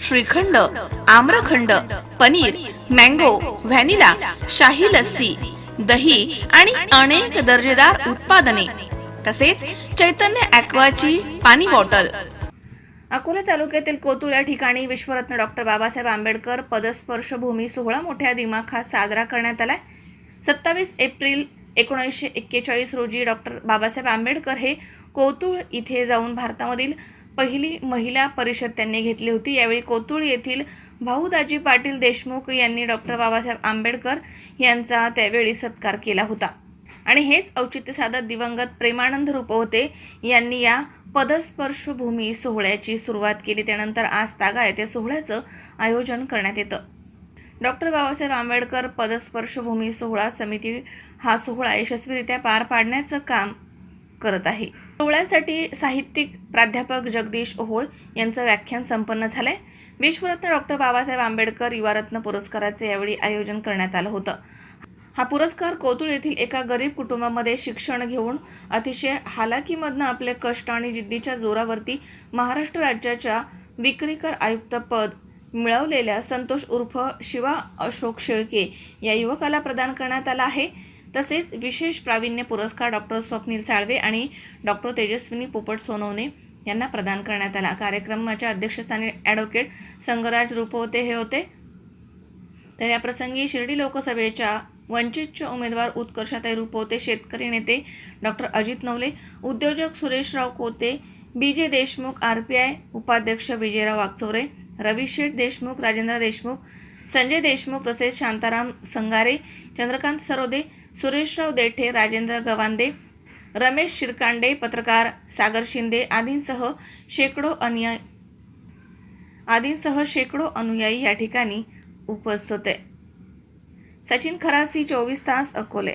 Shrikhand amrakhand paneer mango vanilla शाही लस्सी दही आणि अनेक दर्जेदार उत्पादने. तसेच चैतन्य ॲक्वाची पाणी बॉटल. अकोला तालुक्यातील कोतुळ या ठिकाणी विश्वरत्न डॉक्टर बाबासाहेब आंबेडकर पदस्पर्श भूमी सोहळा मोठ्या दिमाखात साजरा करण्यात आलाय. सत्तावीस एप्रिल एकोणीसशे एक्केचाळीस रोजी डॉक्टर बाबासाहेब आंबेडकर हे कोतुळ इथे जाऊन भारतामधील पहिली महिला परिषद त्यांनी घेतली होती. यावेळी कोतुळ येथील भाऊदाजी पाटील देशमुख यांनी डॉक्टर बाबासाहेब आंबेडकर यांचा त्यावेळी सत्कार केला होता. आणि हेच औचित्य साधत दिवंगत प्रेमानंद रूपवते यांनी या पदस्पर्शभूमी सोहळ्याची सुरुवात केली. त्यानंतर आज तागा येथे सोहळ्याचं आयोजन करण्यात येतं. डॉक्टर बाबासाहेब आंबेडकर पदस्पर्शभूमी सोहळा समिती हा सोहळा यशस्वीरित्या पार पाडण्याचं काम करत आहे. सोहळ्यासाठी साहित्यिक प्राध्यापक जगदीश ओहोळ यांचं व्याख्यान संपन्न झालंय. विश्वरत्न डॉक्टर बाबासाहेब आंबेडकर युवारत्न पुरस्काराचे यावेळी आयोजन करण्यात आलं होतं. हा पुरस्कार कोतुळ येथील एका गरीब कुटुंबामध्ये शिक्षण घेऊन अतिशय हालाकीमधनं आपले कष्ट आणि जिद्दीच्या जोरावरती महाराष्ट्र राज्याच्या विक्रीकर आयुक्त पद मिळवलेल्या संतोष उर्फ शिवा अशोक शेळके या युवकाला प्रदान करण्यात आला आहे. तसेच विशेष प्रावीण्य पुरस्कार डॉक्टर स्वप्नील साळवे आणि डॉक्टर तेजस्विनी पोपट सोनवणे यांना प्रदान करण्यात आला. कार्यक्रमाच्या अध्यक्षस्थानी ॲडव्होकेट संगराज रुपवते हे होते. तर या प्रसंगी शिर्डी लोकसभेच्या वंचितचे उमेदवार उत्कर्षाताई रुपवते शेतकरी नेते डॉक्टर अजित नवले उद्योजक सुरेशराव कोते B J Deshmukh R P I उपाध्यक्ष विजयराव वागचोरे रवी शेठ देशमुख राजेंद्र देशमुख संजय देशमुख तसेच शांताराम संगारे चंद्रकांत सरोदे सुरेशराव देठे राजेंद्र गवांदे रमेश शिरकांडे पत्रकार सागर शिंदे आदींसह शेकडो अनुयायी आदींसह शेकडो अनुयायी या ठिकाणी उपस्थित होते. सचिन खरासी चोवीस तास अकोले